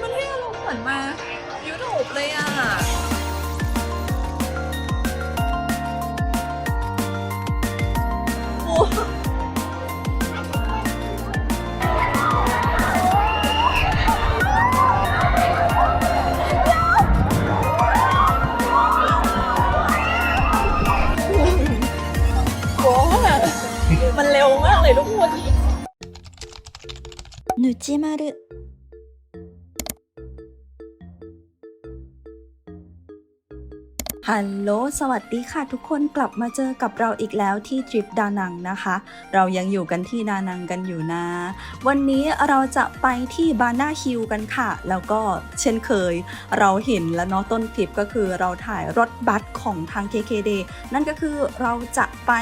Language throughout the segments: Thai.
มันให้อารมณ์เหมือนมายูทูบเลยอะ ぬちまる。 ฮัลโหล สวัสดีค่ะทุกคนกลับมาเจอกับเราอีกแล้วที่ทริปดานังนะคะ เรายังอยู่กันที่ดานังกันอยู่นะ วันนี้เราจะไปที่บานาฮิลกันค่ะ แล้วก็เช่นเคย เราเห็นแล้วเนาะต้นคลิปก็คือเราถ่ายรถบัสของทาง KKD นั่นก็คือเราจะไป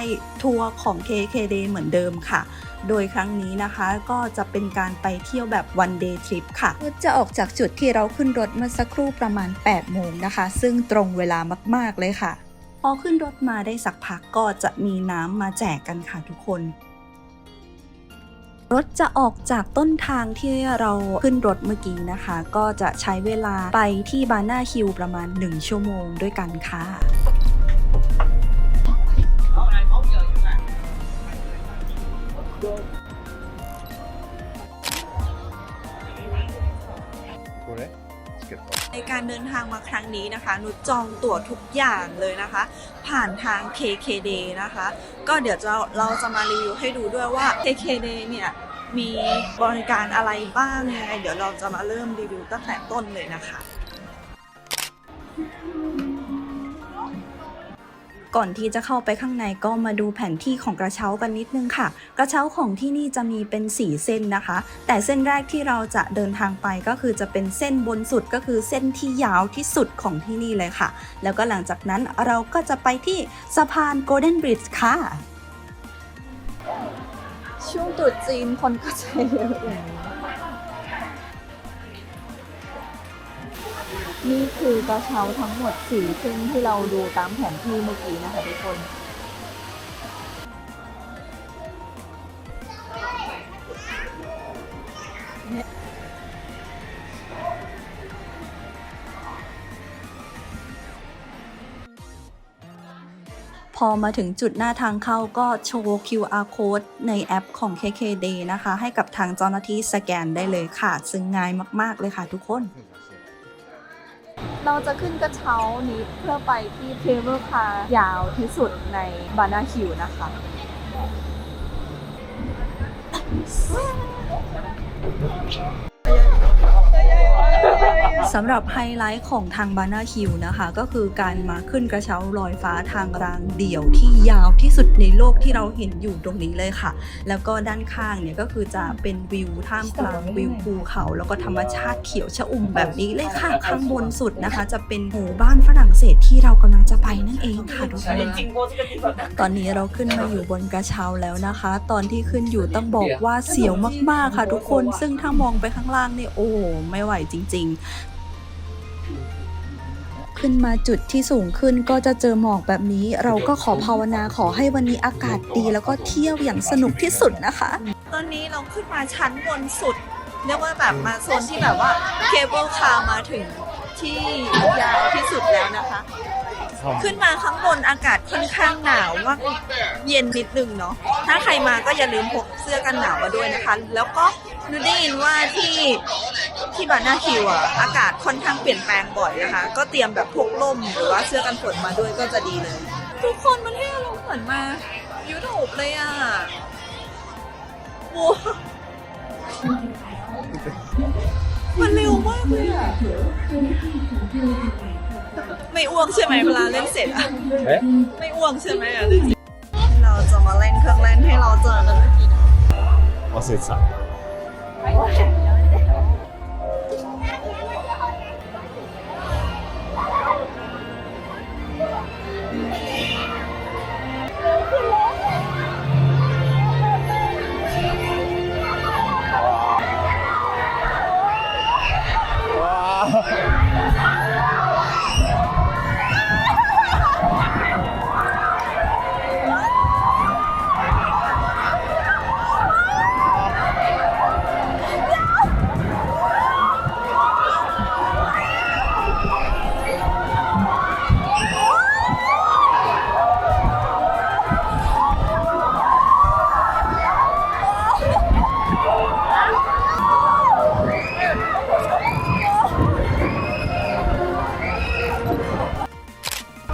ทัวร์ของ KKD เหมือนเดิมค่ะ โดยครั้งนี้นะคะก็จะเป็นการไปเที่ยวแบบ one day trip ค่ะจะออกจากจุดที่เราขึ้นรถเมื่อสักครู่ประมาณ 8 โมงนะคะ ซึ่งตรงเวลามาก ๆ เลยค่ะ พอขึ้นรถมาได้สักพักก็จะมีน้ำมาแจกกันค่ะทุกคน รถจะออกจากต้นทางที่เราขึ้นรถเมื่อกี้นะคะ ก็จะใช้เวลาไปที่บานาฮิลประมาณ 1 ชั่วโมงด้วยกันค่ะ これチケット ในการเดินทางมาครั้งนี้นะคะ นุชจองตั๋วทุกอย่างเลยนะคะ ผ่านทาง KKD นะคะ ก็เดี๋ยวจะเราจะมารีวิวให้ดูด้วยว่า KKD เนี่ย มีบริการอะไรบ้างยังไง เดี๋ยวเราจะมาเริ่มรีวิวตั้งแต่ต้นเลยนะคะ ก่อนที่จะเข้าไปข้างในก็มาดูแผนที่ของกระเช้ากันนิดนึงค่ะ กระเช้าของที่นี่จะมีเป็นสีเส้นนะคะ แต่เส้นแรกที่เราจะเดินทางไปก็คือจะเป็นเส้นบนสุดก็คือเส้นที่ยาวที่สุดของที่นี่เลยค่ะ แล้วก็หลังจากนั้นเราก็จะไปที่สะพาน Golden Bridge ค่ะ ช่วงตรุษจีนคนก็จะเยอะอย่างนี้ นี่คือกระเช้าทั้งหมดสี่เส้นที่เราดูตามแผนที่เมื่อกี้นะคะทุกคน พอมาถึงจุดหน้าทางเข้าก็โชว์ QR code ในแอปของ KKD นะคะ ให้กับทางเจ้าหน้าที่สแกนได้เลยค่ะ ซึ่งง่ายมาก ๆ เลยค่ะทุกคน เราจะขึ้นกระเช้านี้เพื่อไปที่เทเบิลคาร์ยาวที่สุดในบานาฮิวนะคะ สำหรับไฮไลท์ของทางบานาฮิลนะคะ ก็คือการมาขึ้นกระเช้าลอยฟ้าทางรางเดี่ยวที่ยาวที่สุดในโลกที่เราเห็นอยู่ตรงนี้เลยค่ะ แล้วก็ด้านข้างเนี่ยก็คือจะเป็นวิวท่ามกลางวิวภูเขา แล้วก็ธรรมชาติเขียวชอุ่มแบบนี้เลยค่ะข้างบนสุดนะคะ จะเป็นหมู่บ้านฝรั่งเศสที่เรากำลังจะไปนั่นเองค่ะทุกคนตอนนี้เราขึ้นมาอยู่บนกระเช้าแล้วนะคะ ตอนที่ขึ้นอยู่ต้องบอกว่าเสียวมากๆค่ะ ทุกคนซึ่งถ้ามองไปข้างล่างเนี่ยโอ้โหไม่ไหวจริง ๆ ขึ้นมาจุดที่สูงขึ้นก็จะเจอหมอกแบบนี้ เราก็ขอภาวนาขอให้วันนี้อากาศดี แล้วก็เที่ยวอย่างสนุกที่สุดนะคะ ตอนนี้เราขึ้นมาชั้นบนสุดเรียกว่าแบบมาโซนที่แบบว่าเคเบิลคาร์มาถึงที่ยาวที่สุดแล้วนะคะ ขึ้นมาข้างบนอากาศค่อนข้างหนาวมากเย็นนิดนึงเนาะถ้าใครมาก็อย่าลืมพกเสื้อกันหนาวมาด้วยนะคะ แล้วก็นูได้ยินว่าที่ที่บานาฮิวอะอากาศค่อนข้างเปลี่ยนแปลงบ่อยนะคะ ก็เตรียมแบบพกร่มหรือว่าเสื้อกันฝนมาด้วยก็จะดีเลย ทุกคนมันให้อารมณ์เหมือนมายุโรปเลยอะโว้มันเร็วมากเลยอะ ไม่อ้วกใช่ไหมเวลาเล่นเสร็จอะ え ไม่อ้วกใช่ไหมอะเล่นเราจะมาเล่นเครื่องเล่นให้เราเจอกันเมื่อกี้นะ 忘れてた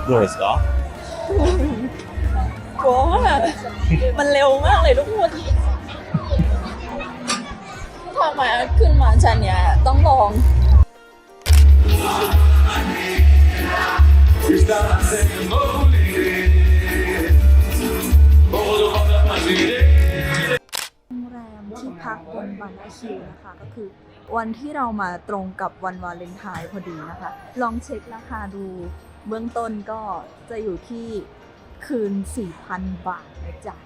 Grace เหกลัวมมันเร็วมากเลยทุกคนถ้ามขึ้นมาชั้นเนี้ยต้องลอง โรงแรมที่พักบนบานาชิวนะคะก็คือวันที่เรามาตรงกับวันวาเลนไทน์พอดีนะคะ ลองเช็คราคาดู เบื้องต้นก็จะอยู่ที่คืน 4,000 บาทนะจ๊ะ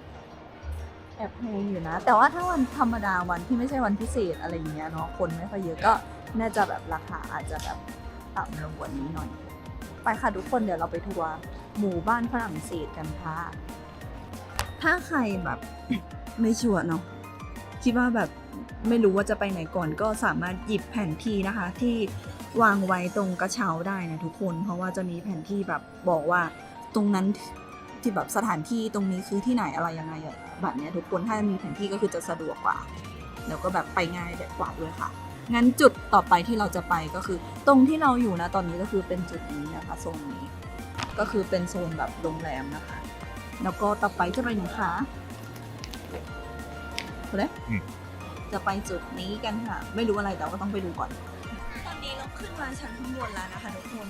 แอบแพงอยู่นะ แต่ว่าถ้าวันธรรมดาวันที่ไม่ใช่วันพิเศษอะไรอย่างเงี้ยเนาะคนไม่ค่อยเยอะก็น่าจะแบบราคาอาจจะแบบต่ำลงกว่านี้หน่อย ไปค่ะทุกคนเดี๋ยวเราไปทัวร์หมู่บ้านฝรั่งเศสกันค่ะ ถ้าใครแบบไม่ชัวร์เนาะคิดว่าแบบไม่รู้ว่าจะไปไหนก่อนก็สามารถหยิบแผนที่นะคะที่ วางไว้ตรงกระเช้าได้นะทุกคน เพราะว่าจะมีแผนที่แบบบอกว่าตรงนั้นที่แบบสถานที่ตรงนี้คือที่ไหนอะไรยังไงอะแบบเนี้ยทุกคนถ้ามีแผนที่ก็คือจะสะดวกกว่า แล้วก็แบบไปง่ายแบบกว่าด้วยค่ะงั้นจุดต่อไปที่เราจะไปก็คือ ตรงที่เราอยู่นะตอนนี้ก็คือเป็นจุดนี้นะคะโซนนี้ก็คือเป็นโซนแบบโรงแรมนะคะ แล้วก็ต่อไปจะไปไหนคะคุณเล็กอืมจะไปจุดนี้กันค่ะ ไม่รู้อะไรแต่ว่าต้องไปดูก่อนตอนนี้เรา ขึ้นมาชั้นข้างบนแล้วนะคะทุกคน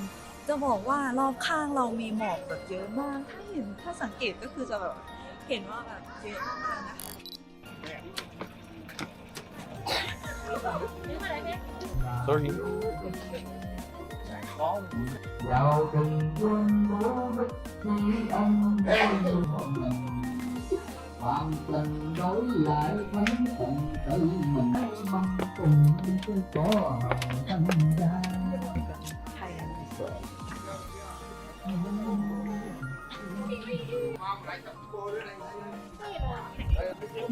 จะบอกว่ารอบข้างเรามีหมอกแบบเยอะมาก ถ้าเห็นถ้าสังเกตก็คือจะแบบเห็นว่าแบบเยอะมากๆนะคะ Sorry ความเป ลี่ยนร้อยหลายวันคงเติมมันมันคงเป็นตัวธรรมดาไทยอันนี้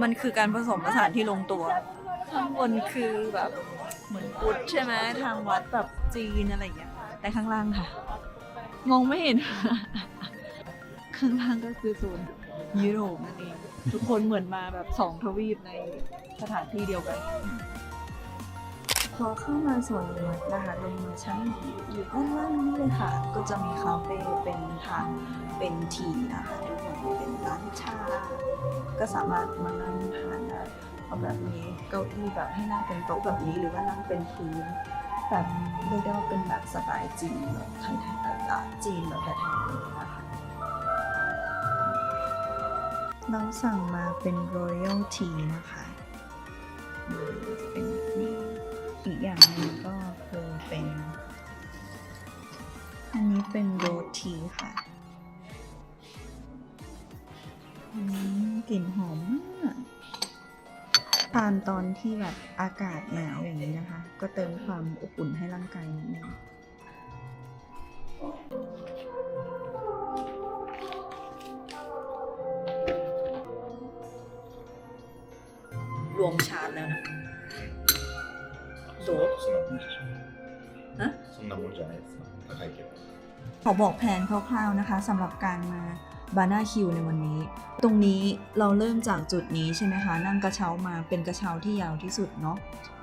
มันคือการผสมผสานที่ลงตัวข้างบนคือแบบเหมือนพุทธใช่ไหมทางวัดแบบจีนอะไรอย่างเงี้ย แต่ข้างล่างค่ะ มองไม่เห็น ข้างล่างก็คือโซนยุโรปนั่นเอง ทุกคนเหมือนมาแบบสองทวีปในสถานที่เดียวกัน พอเข้ามาส่วนวัดนะคะลงมาชั้นอยู่ด้านล่างนี่เลยค่ะ ก็จะมีคาเฟ่เป็นทางเป็นทีนะคะทุกคนเป็นร้านชา ก็สามารถมานั่งทานได้แบบนี้เก้าอี้แบบให้นั่งเป็นโต๊ะแบบนี้หรือว่านั่งเป็นพื้นแบบเรียกได้ว่าเป็นแบบสไตล์จีนแบบไทยๆแบบอ่จีนแบบแท้ๆเลยนะคะ เราสั่งมาเป็น Royal Tea นะคะจะเป็นแบบนี้อีกอย่างหนึ่งก็คือเป็น อันนี้เป็นโรทีค่ะอืมกลิ่นหอมมากทานตอนที่แบบอากาศหนาวอย่างนี้นะคะ ก็เติมความอบอุ่นให้ร่างกายนิดนึง รวมชาร์จแล้วนะ そんなもんじゃえそんなもんじゃないですか高いけど ขอบอกแผนคร่าวๆนะคะสำหรับการมาบานาคิวในวันนี้ ตรงนี้เราเริ่มจากจุดนี้ใช่ไหมคะ นั่งกระเช้ามาเป็นกระเช้าที่ยาวที่สุดเนาะ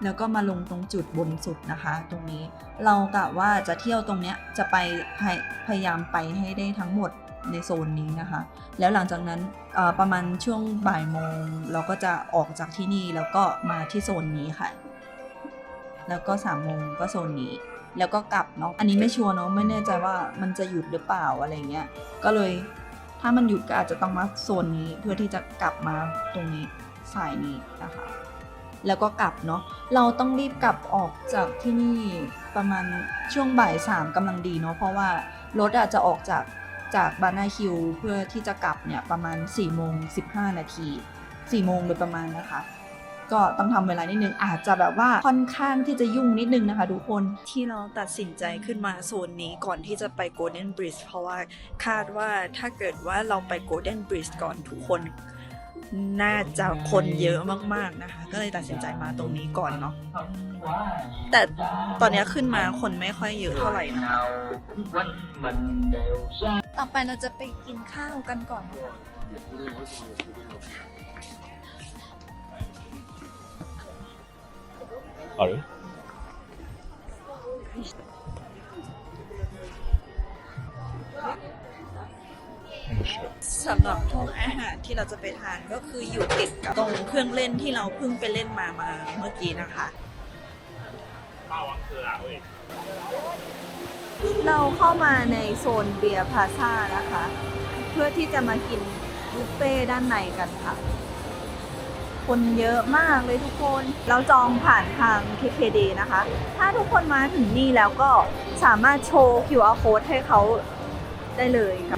แล้วก็มาลงตรงจุดบนสุดนะคะ ตรงนี้เรากะว่าจะเที่ยวตรงเนี้ยจะไปพยพยายามไปให้ได้ทั้งหมด ในโซนนี้นะคะ แล้วหลังจากนั้นประมาณช่วงบ่ายโมงเราก็จะออกจากที่นี่แล้วก็มาที่โซนนี้ค่ะ แล้วก็สามโมงก็โซนนี้ แล้วก็กลับเนาะอันนี้ไม่ชัวร์เนาะไม่แน่ใจว่ามันจะหยุดหรือเปล่าอะไรเงี้ยก็เลยถ้ามันหยุดก็อาจจะต้องมาโซนนี้เพื่อที่จะกลับมาตรงนี้สายนี้นะคะแล้วก็กลับเนาะ เราต้องรีบกลับออกจากที่นี่ประมาณช่วงบ่ายสามกำลังดีเนาะ เพราะว่ารถอาจจะออกจาก จากบานาคิวเพื่อที่จะกลับเนี่ยประมาณ4ี่โมงสินาที4ี่โมงโดยประมาณนะคะ ก็ต้องทำเวลานิดนึงอาจจะแบบว่าค่อนข้างที่จะยุ่งนิดนึงนะคะทุกคนที่เราตัดสินใจขึ้นมาโซนนี้ก่อนที่จะไปโกลเด้นบริดจ์เพราะว่าคาดว่าถ้าเกิดว่าเราไปโกลเด้นบริดจ์ก่อนทุกคน น่าจะคนเยอะมากๆนะคะ ก็เลยตัดสินใจมาตรงนี้ก่อนเนาะแต่ตอนนี้ขึ้นมาคนไม่ค่อยเยอะเท่าไหร่นะคะต่อไปเราจะไปกินข้าวกันก่อนนะคะある สำหรับห้องอาหารที่เราจะไปทานก็คืออยู่ติดกับตรงเครื่องเล่นที่เราเพิ่งไปเล่นมามาเมื่อกี้นะคะ เราเข้ามาในโซนเบียร์พลาซ่านะคะ เพื่อที่จะมากินบุฟเฟ่ด้านในกันค่ะ คนเยอะมากเลยทุกคน เราจองผ่านทาง KKD นะคะ ถ้าทุกคนมาถึงนี่แล้วก็สามารถโชว์ QR code ให้เขาได้เลยค่ะ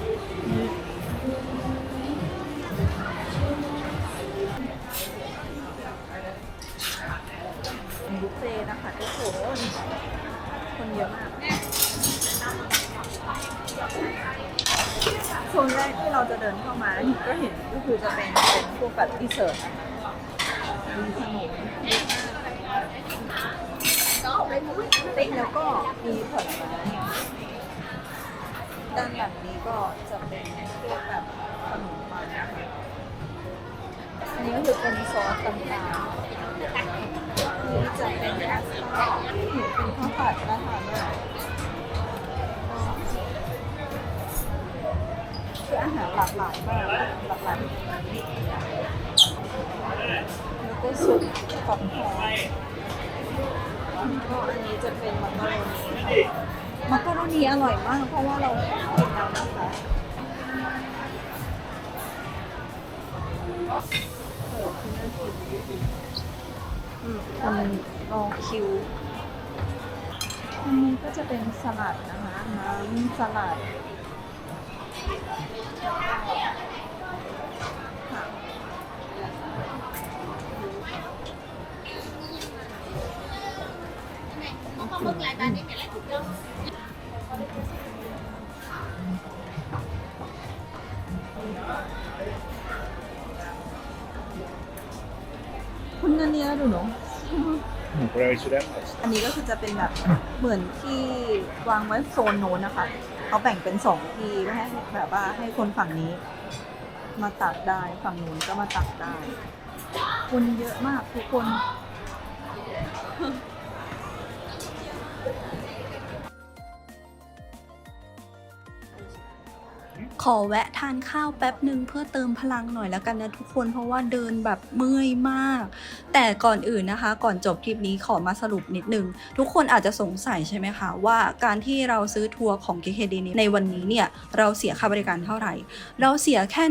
พวกแบบดีเซอร์ทนะคะมีขนมติ๊กแล้วก็มีผลไม้ด้านหลังนี้ก็จะเป็นพวกแบบขนมปังอันนี้ก็คือเป็นซอสต่างๆนี้จะเป็นพาสต้าเห็นเป็นข้าวผัดน่าทานมากคืออาหารหลากหลายมากหลากหลาย แล้วก็ซุปของหอยก็อันนี้จะเป็นมักกะโรนีค่ะมักกะโรนีอร่อยมาก เพราะว่าเรากินแล้วนะคะออคือน่ากินอืมคนรอคิวอันนี้ก็จะเป็นสลัดนะคะน้ำสลัด คุณนันเนียดูเนาะ これは一緒だよ อันนี้ก็คือจะเป็นแบบเหมือนที่วางไว้โซนโน้นนะคะ เขาแบ่งเป็นสองที่ไว้ให้แบบว่าให้คนฝั่งนี้ มาตักได้ ฝั่งนู้นก็มาตักได้ คนเยอะมากทุกคน ขอแวะทานข้าวแป๊บหนึ่งเพื่อเติมพลังหน่อยแล้วกันนะทุกคนเพราะว่าเดินแบบเมื่อยมาก แต่ก่อนอื่นนะคะ ก่อนจบคลิปนี้ขอมาสรุปนิดนึง ทุกคนอาจจะสงสัยใช่ไหมคะ ว่าการที่เราซื้อทัวร์ของ KKD นี้ในวันนี้เนี่ย เราเสียค่าบริการเท่าไหร่ เราเสียแค่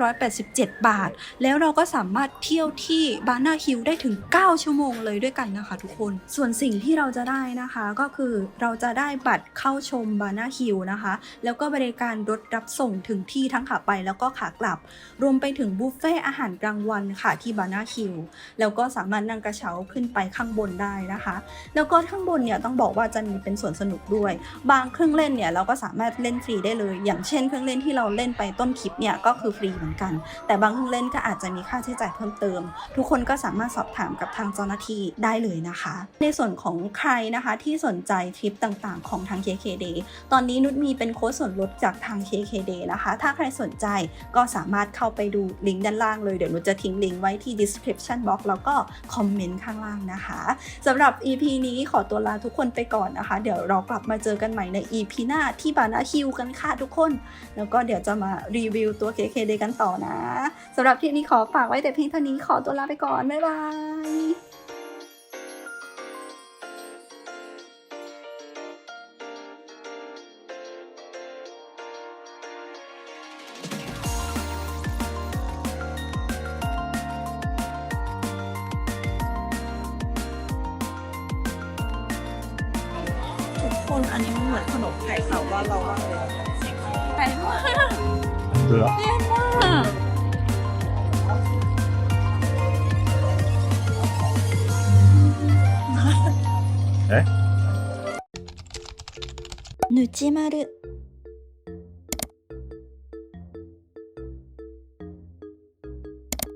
1,987 บาท แล้วเราก็สามารถเที่ยวที่บานาฮิลได้ถึง 9 ชั่วโมงเลยด้วยกันนะคะ ทุกคนส่วนสิ่งที่เราจะได้นะคะก็คือเราจะได้บัตรเข้าชมบานาฮิลนะคะ แล้วก็บริการรถรับส่งถึงที่ทั้งขาไปแล้วก็ขากลับ รวมไปถึงบุฟเฟ่อาหารกลางวันค่ะที่บานาฮิลแล้วก็สามารถนั่งกระเช้าขึ้นไปข้างบนได้นะคะ แล้วก็ข้างบนเนี่ยต้องบอกว่าจะมีเป็นสวนสนุกด้วย บางเครื่องเล่นเนี่ยเราก็สามารถเล่นฟรีได้เลย อย่างเช่น เครื่องเล่นที่เราเล่นไปต้นคลิปเนี่ยก็คือฟรีเหมือนกัน แต่บางเครื่องเล่นก็อาจจะมีค่าใช้จ่ายเพิ่มเติม ทุกคนก็สามารถสอบถามกับทางเจ้าหน้าที่ได้เลยนะคะ ในส่วนของใครนะคะที่สนใจทริปต่างๆ ของทาง KKD ตอนนี้นุชมีเป็นโค้ดส่วนลดจากทาง KD นะคะ ถ้าใครสนใจก็สามารถเข้าไปดูลิงก์ด้านล่างเลย เดี๋ยวหนุชจะทิ้งลิงก์ไว้ที่ description box แล้วก็คอมเมนต์ข้างล่างนะคะสำหรับ EP นี้ขอตัวลาทุกคนไปก่อนนะคะ เดี๋ยวเรากลับมาเจอกันใหม่ใน EP หน้าที่บานาฮิวกันค่ะทุกคน แล้วก็เดี๋ยวจะมารีวิวตัว KKD กันต่อนะสำหรับที่นี้ขอฝากไว้แต่เพียงเท่านี้ขอตัวลาไปก่อน บ๊ายบาย คนอันนี้มันเหมือนขนมไข่เขาว่านเรามากเลยไข่มาก 本当だ เลี่ยนมาก ぬちまる